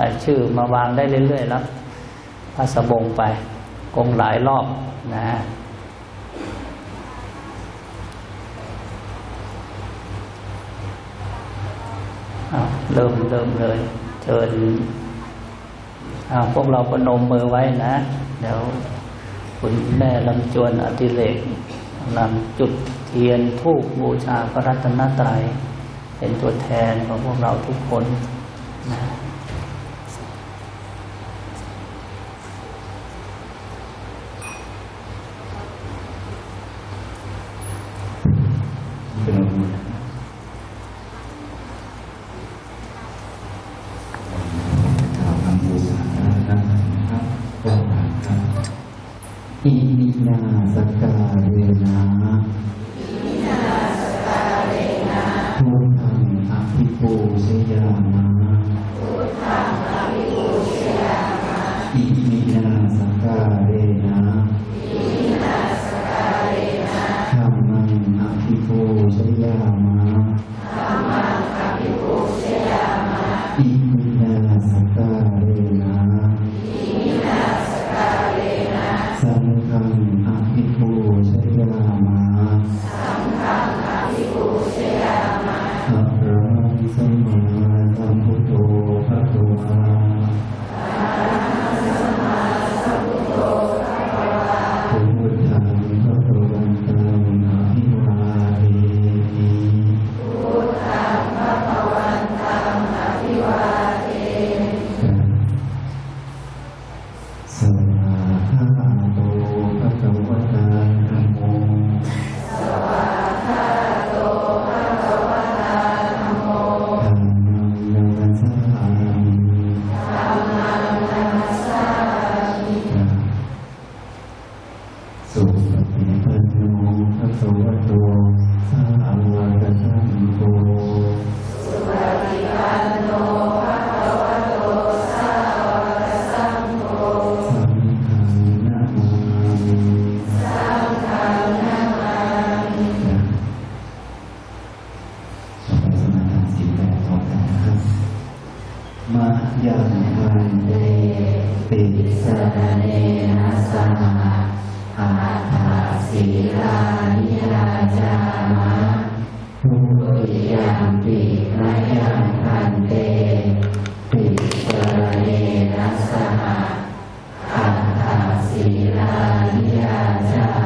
รายชื่อมาวางได้เรื่อยๆแล้วพระสบงไปกงหลายรอบนะเริ่มเริ่มเลยเชิญพวกเราประนมมือไว้นะ เดี๋ยวคุณแม่ลำจวนอติเลกกำจุดเทียนทูบบูชาพระรัตนตรัย เป็นตัวแทนของพวกเราทุกคนนะ สกาเรนะาพุทธังภะ ยังวันเตติสรเนนะสหอาภาศีลานิยาจามะทุติยัมปิมะยังพันเตติสรเนนะสหอาภาศีลานิยาจา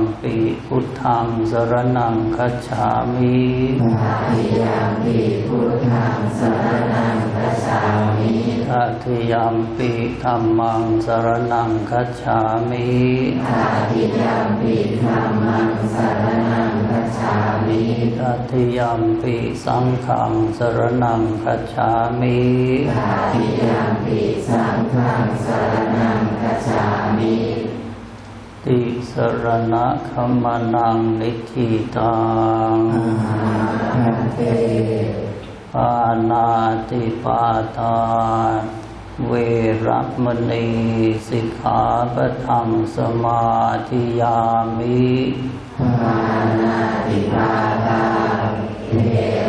ปิพุทธังสรนังคัจฉามิตาติยัมปิพุทธังสรณังคัจฉามิตาติยัมปิธัมมังสรนังคัจฉามิตาติยัมปิธัมมังสรณังคัจฉามิตาติยัมปิสังฆังสรนังคัจฉามิตาติยัมปิสังฆังสรณังคัจฉามิ ติสรณะขมานังนิทิตังพันเตปานาติปาตา เวรมณีสิกขาปะทังสมาธิยามิปานาติปาตา เว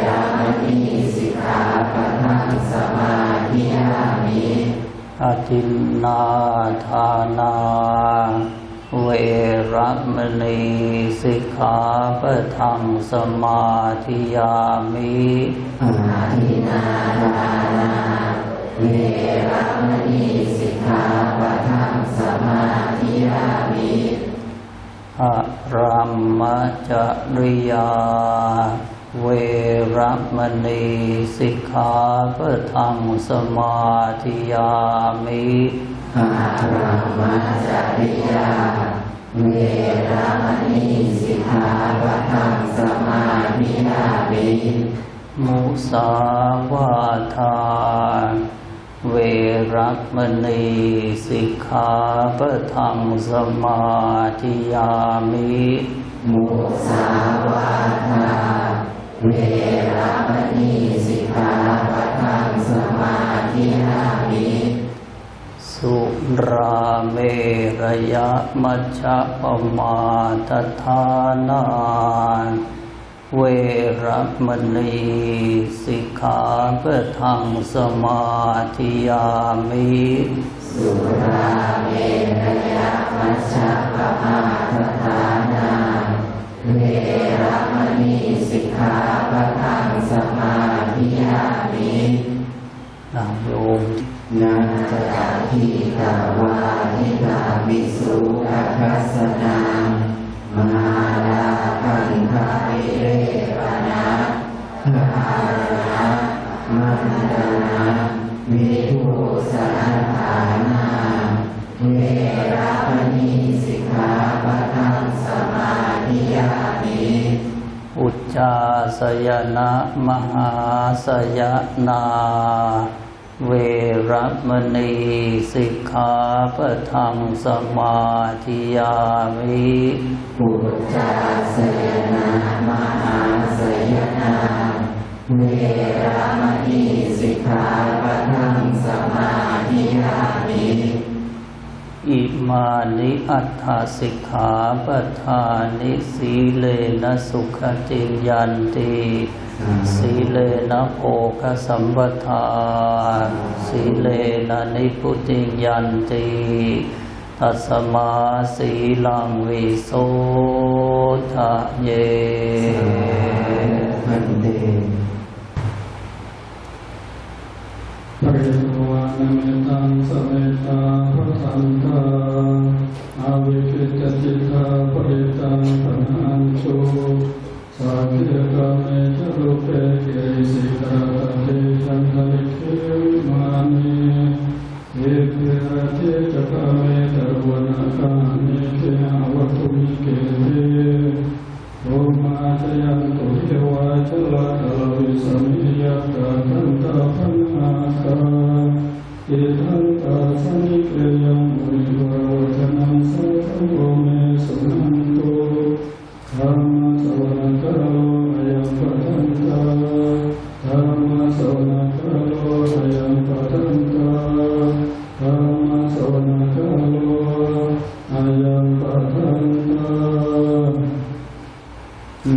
รมณีสิกขาปะทังสมาธิยามิอาทินนาทานา เวรมณีสิกขาปะทังสมาธิยามิอาทินาทานาเวรมณีสิกขาปะทังสมาธิยามิอะรัมมจริยา เวรมณีสิกขาปะทังสมาธิยามิอารามาจาริยา เวรมณีสิกขาปะทังสมาธิยามิมุสาวาทาเวรมณีสิกขาปะทังสมาธิยามิ มุสาวาทา เวรมณีสิกขาปะทังสมาธิยามิสุราเมรยะมัชฌะปมาทฐานาเวรมณีสิกขาปะทังสมาธิยามิสุราเมรยะมัชฌะปมาทฐานาเวร มณีสิกขาปะทังสมาธิยามินางโยมนันจตาทิตาวาทิตาวิสุขคัสสนามาลาคันทาวิเรปนะทารณะมันตนะวิภูสนฐานาเวรมณีสิกขาปะทังสมาธิยามิ อุจจาสยนะมหาสยนา เวรมณีสิกขาปะทังสมาธิยามิปุจจาสยนามหาสยนา เวรมณีสิกขาปะทังส อิมานิอัตถสิกขาปทานิสีเลนะสุขติยันติสีเลนะโภคสัมปทาสีเลนะนิพุติยันติตัสมาสีลังวิโสทะเย พันเต ปริตวานามิ ตังสเมตาพระสันตาสิกิตจิตาปริตังปนันชุสัพเพกาเมจรุเปเกสิกาตเตจันทริเขมานิเอเพิระเทจกาเมตรวนาคานิเกอวตุมิเกเตโอมาจยันตุเทวาจลาคลวิสมิสุนิวรวัฒนังสัพพโตธรรมสวนาคาโลอยังปะทันตาธรรมสวนาคาโลอยังปะทันตาธรรมสวนาคาโลอยังปะทันตา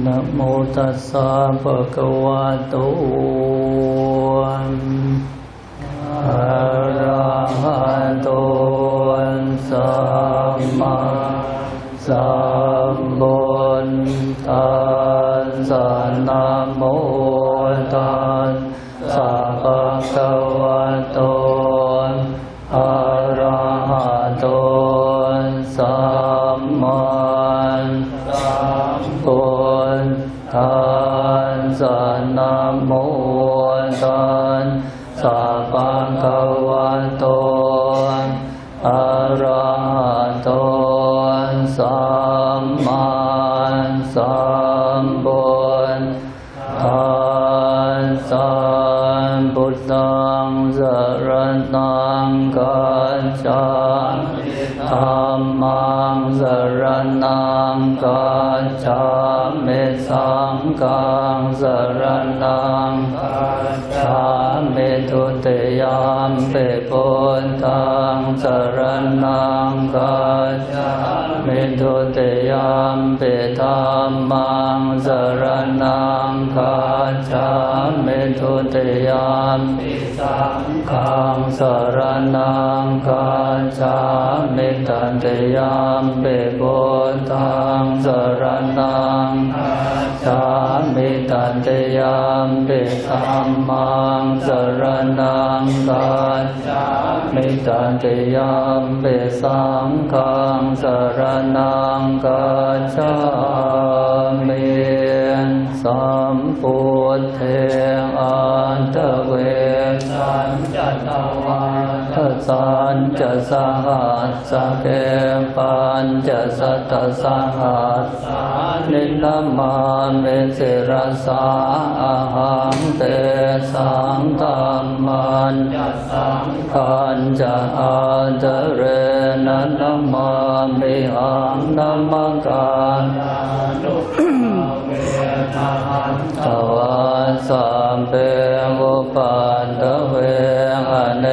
นะโมตัสสะภะคะวะโต มมาสัมพุทธัส จจามิสังกังสรณังกัจจามิทุติยามปิพุทธังสรณังกัจจามิทุติยามปิธัมมังสรณัง กัจจามิทุติยามปิสังฆังสรณังกัจจามิตันติยามเปิพุทธังสรณังกัจจามิตันติยามเปิธัมมังสรณังกัจจามิตันติยามเปิสังฆังสรณังกัจจามิสัม พุทเทอันตเวสัญจตวาทสัญจะสหัสสะเกปัญจะสัตสหัสสานินามาเมสิรสาอาหังเตสังธรรมันจะสังขันจะอาจเรนันนามามิหังนามังการ สัมเปวุปันตเวอเน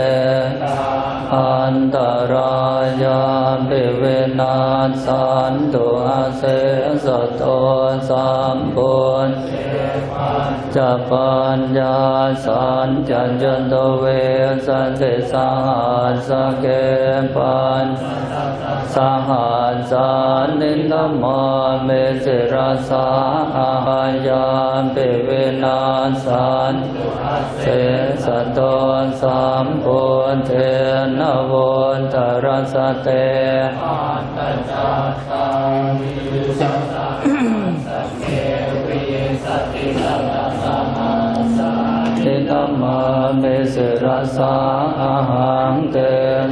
อันตรายาปิเวนัสสันตุอาเสสะโตสัมปุญ จะปัญญาสันจันจันตเวสันติสหัสสเกปัญสหัสสานินามเมสิรสาสาอาญาปิเวนัสสันเสสะโตสัมปุญเทนวุนตรัสเตติธรรมาเมสิรสาอาหังเต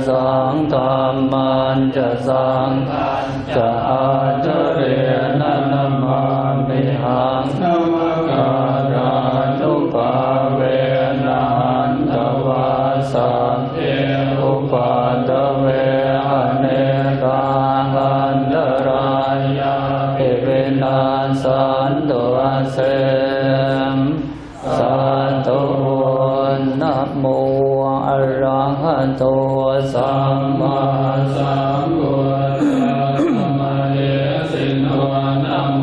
สังธรรมันจะสังจะอาจเรนันมามิหังนมการานุภาเวนันตวาสังเทอุปาตเวอเนกังอันตรายาปิเวนัสสันตุอาเส โตสัมมาสัมพุทธัสสะมะเนสิโนนะโม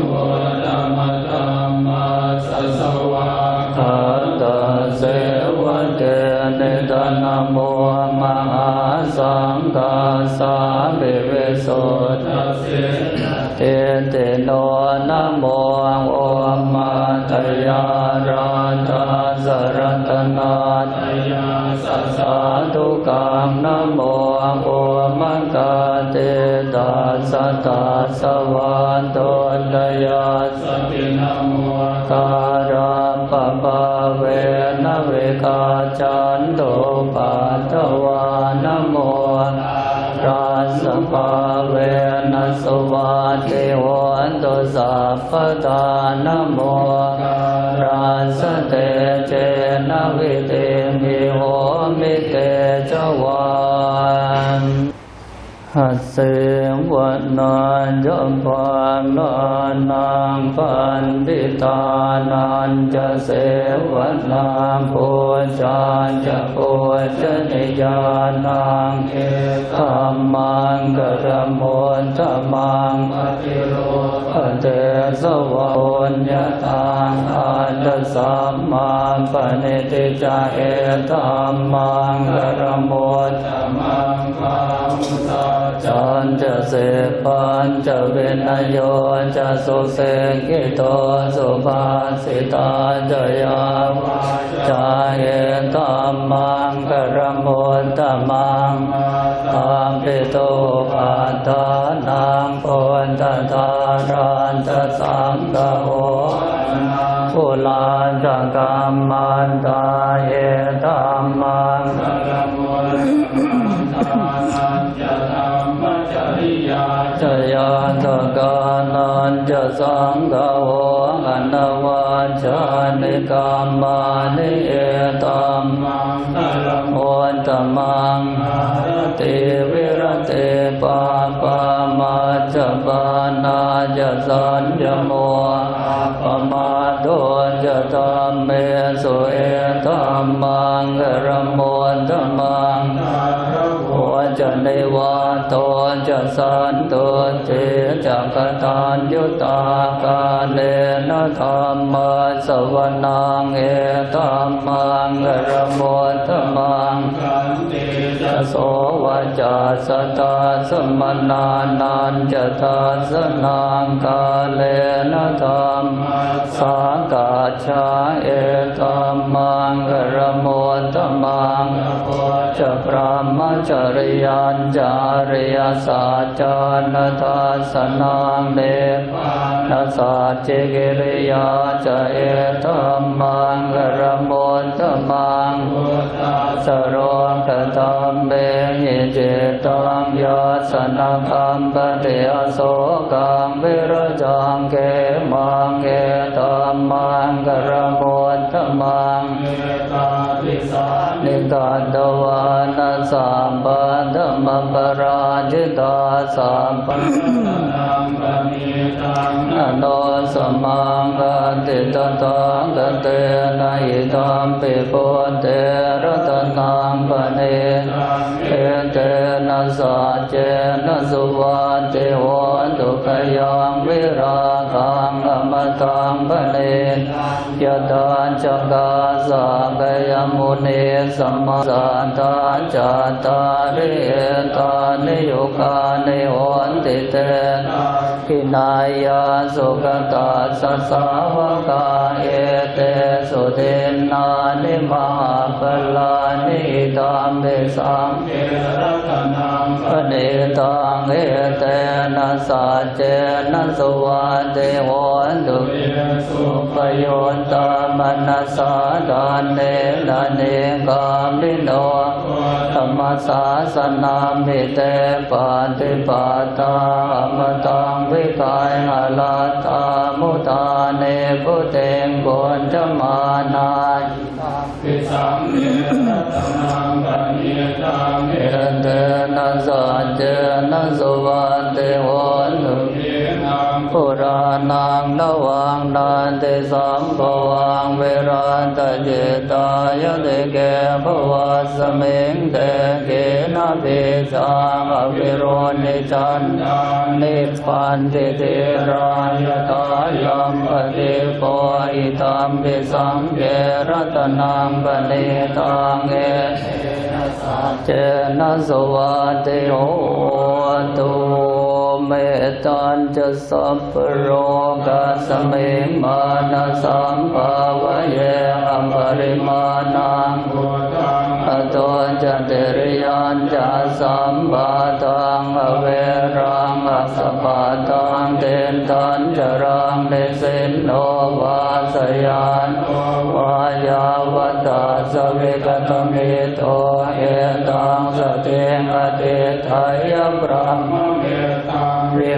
พุทธัมมัสสัมมาสัสวะคัตตะเสวะเตเนตนะโมมหาสังฆาสาภิเวโสทัสเต เตตาสตตาสวันโตนยาสตินะโมการาปะปะเวนะเวกาจันโตปัตวานะโมราสปาเวนัสวาเทวันโตสัพพทานโมราสเต สเสวนาจะปานนานังปันติตานันจะเสวนาปูชาจะปูชนิยานังเอธรรมังกระมนธรรมังปฏิโลภเตสวะโญญาตังอันตสัมมาปณิติจาเอธรรมังกระมนธรรมังปามุตตา จันจะเสปันจะเวนโยจะสุเสกิโตสุภาสิตาจะยาวจาเยตัมมังกรมุตตมังตามปิโตปัตตานังโพนตตารันตสังกโหปุลานจังกัมมันตาย สังกโหอนวาจานิกรรมานิเอตัมโอนตมังติวิรติปาปามาจะปานาจะสัญญโมปมาโดจะธรรมเมสุเอตัมมังกรมโมตมังโอจะในวาโตจะสันตเต กตานยุตากาเลนะธรรมะสวนังเอตัมมังกรโมตมังจะโสวาจาสตาสมนานันจะทาสนังกาเลนะธรรมสากาชาเอตัมมังกรโมตมังจ พระมจริยันจาริยสัจานทัสนังเดนัสสัจเจกิริยาจะเอตัมมังกรมนตมังสรองกตัมเบหิเจตังยาสนาคัมปเตอโสกังวิรจังเก ราจิตาสัมปันนโนสมังกันติตตังกันเตนะอิตัมปิปุเตระตนังปะเนเอเตนะสัจเจนะสุวันเตโหนตุขยังวิราคังอมตังปะเนยตาจักกา สัพพยมุนีสัมมาสันตาจัตตาริยตานิโยคานิโหนติเตกินายาสุกตาสัสสาวกาเอเตสุเทนานิมหาปลานิตัมเบสัง เนตังเอเตนะสัจเจนะสุวันเตโหนตุปโยนตามนัสสาดานเนนะเนกามิโนธรรมสาสนามิเตปาติปาตามตังวิกายหลาตามุตาเนพุเตงโกนจมานา ปิสังเอเตนะสัจเจนะสุวันเตโหนตุ ปุรานังนวังนันติสัมภวังเวรันตจิตายเตเกภวะสมิงเตเกนะปิสังอวิโรนิจันนิพันติเตรายตายัมปฏิปอิตัมปิสังเกรตนังปณิตังเอเจนะสวัสดิโหตุ ตันจะสัพพโรกัสเมมานะสัมภาวะเยอัมปริมาณังอโตจะเตริยันจะสัมปะตังอเวรังอสปะตังเตนตันจะรังเดสินโนวาสยานวายาวตาสเวกตมิโตเอตังสเตงอเตไทยพระมเมตั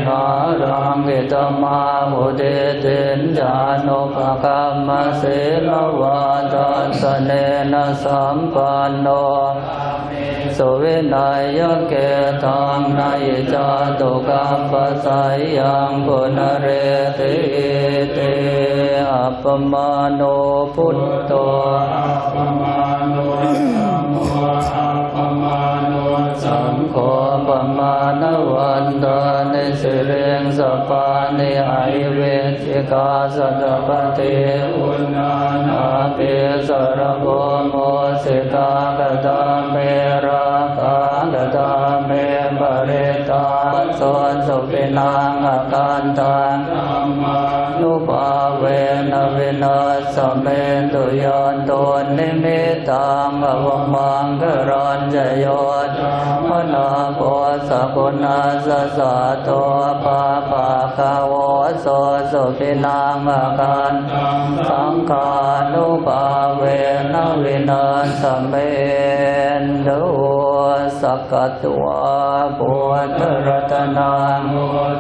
งวิหารังเกตมาหุเตเตนจานุภกรรมเสลวาตัสเนนะสัมปันโนสุวินัยเกตังนายจาตุกัมปสายังปุณเรติเตอัปมาโนพุทโตอัปมาโน โฆปมาณวันตานิสิเรงสปานิไอเวทิกาสัตปฏิอุณานาเปสรโกโมสิกากตาเมราคากตาเมปะเรตาตนสุปินังอาการตังธรรมา นุภาเวนะวินาสเมตุยันตนิมิตังอวมังกรัญจโยมนาโกสกุณาสสะโตปาปะคาวโสสุปินังอาการตังสังฆานุภาเวนะวินาสเมนตุสกกตวาปุตรัตนังโม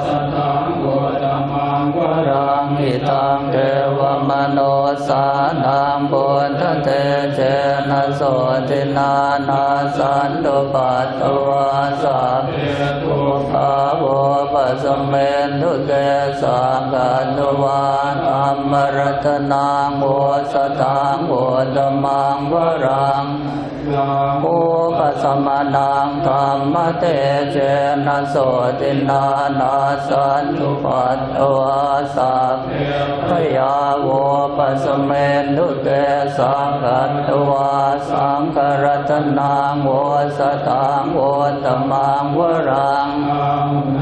สัทธังโม ทังอิตังเทวมโนสานังปุถเตเจนะโสตินานาสันตุปัตตวาสัพเอตุภาโวปัสเมนุเตสังกันตุวานอัมมรตนังโมสตังโมตมังวรังลาโอปั สมานังธรรมเตเจนะโสตินานาสันตุปัตตวสัพพยาโวปัสสเมนุเตสังกัตวาสังกรัตนังโวสตังโวตมังวรังตังน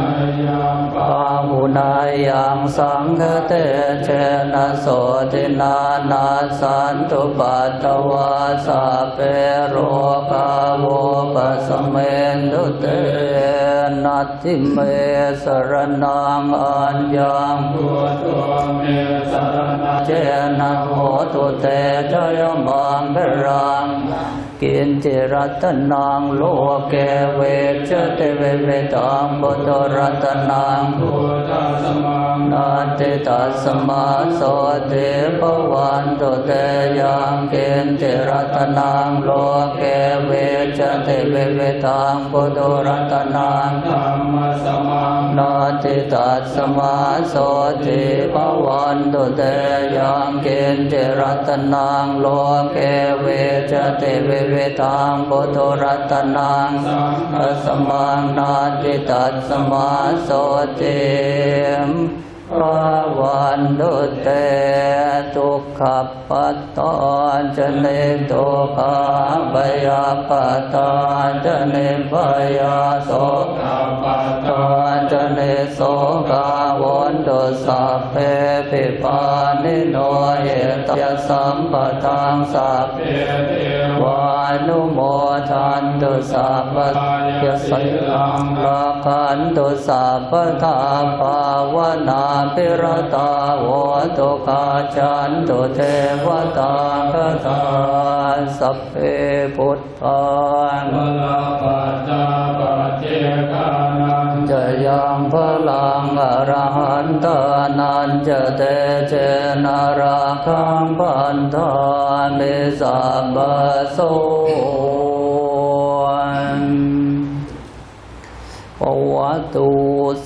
ยังปะปา หุนายังสังฆเตเชนะโสตินานาสันตุปัตตวาสัพเปโรกาโวปัสเมนตุเตนัตติเมสรนังอัญญังตัวตัวเมสรณะเจนะโหตุเตจยมังกรัง กินจิรัตนังโลเกเวชเตเวเวตังบุตรัตนังพุทธสมังนาติตัสมาโสติปวันตุเตยังกินจิรัตนังโลเกเวชเตเวเวตังบุตรัตนังธรรมสมังนาติตัสมาโสติภวันตุเตยังเกณฑ์เจรัตนังโลเกเวจเตเวเวตังปุถุรัตนังอสมังนาติตัสมาโสติภวันตุเตทุกขปัตตานจะเนตุขาบยาปตตานจะเนพยาโสตัปปะตานจะเนโสกาวันตุสัพเพปิปานิโนเอตยสัมปทังสัพเปเท วานุโมทันตุสัพพยสิลังรักขันตุสัพพทาภาวนาปิรตาโวตุกาจันตุเทวตาคตาสัพเพพุทธาวลาปัจจาปเจกานังจะ ยังพลังอรหันตานันจะเตเจนาราคังปันธามิสัมปโสปวัตุ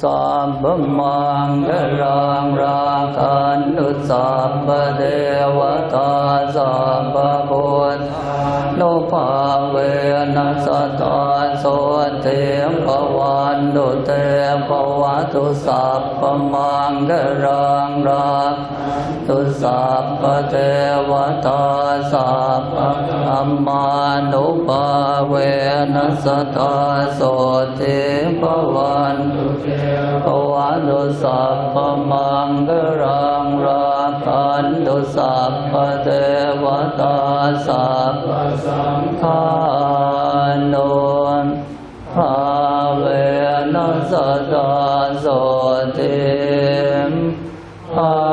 สัมปมังกรังราคันุสัมปเทวตาสัมปพุทธา นุภาเวนัสตาโสเทมปวันตุเตปวัตุสัพพมังกรังรักตุสัพพเทวตาสัพพธรรมานุภาเวนัสตาโสเทมปวันตุเตปวันตุสัพพมังกรังรัก นตุสัพพเทวตาสัพพสังฆานุนภาเวนัสตาโสติมภา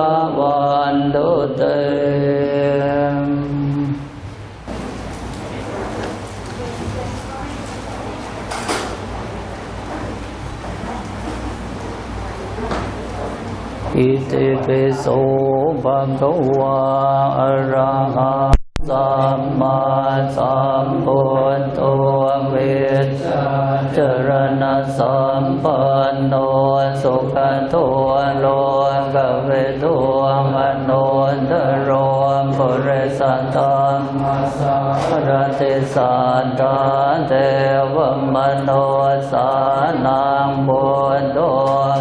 อิติปิโสภะคะวะอะระหะสัมมาสัมพุทโธเวชเจรณะสัมปันโนสุขโทโลกเวทุมโนทโรปุเรสัตตังมาสารติสัตตาเทวมโนสานังบุญโต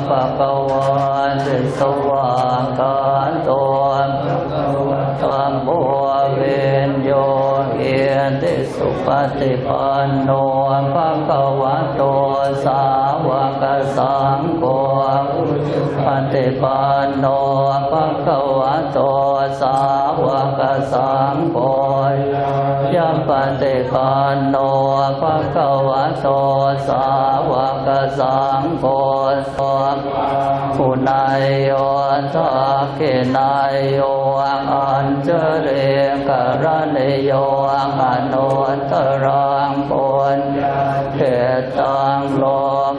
ปะกวา ติสวางกาโตธรรมโมเวนโยเอียนติโสสุปฏิปันโนภะคะวะโตสาวกสังโฆปฏิปันโนภะคะวะโตสาวกสังโฆ ยะปฏิปันโนภะคะวะโตสาวกสังโฆผู้นายโยทักขินายโยอัญเจเรกรณิโยอนุตตรังปุญญเขตังโล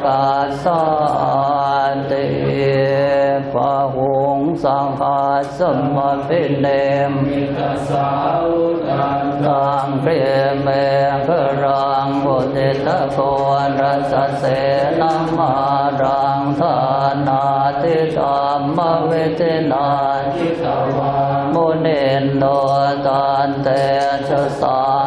กัสสันติปะหุงสังฆ สมปิเนมิตสาวตังเรียเมฆรังบุติตะโกนรัสเสนามารังธานาติธรรมเวทนาทิตวามุนินโนตันเตชะสา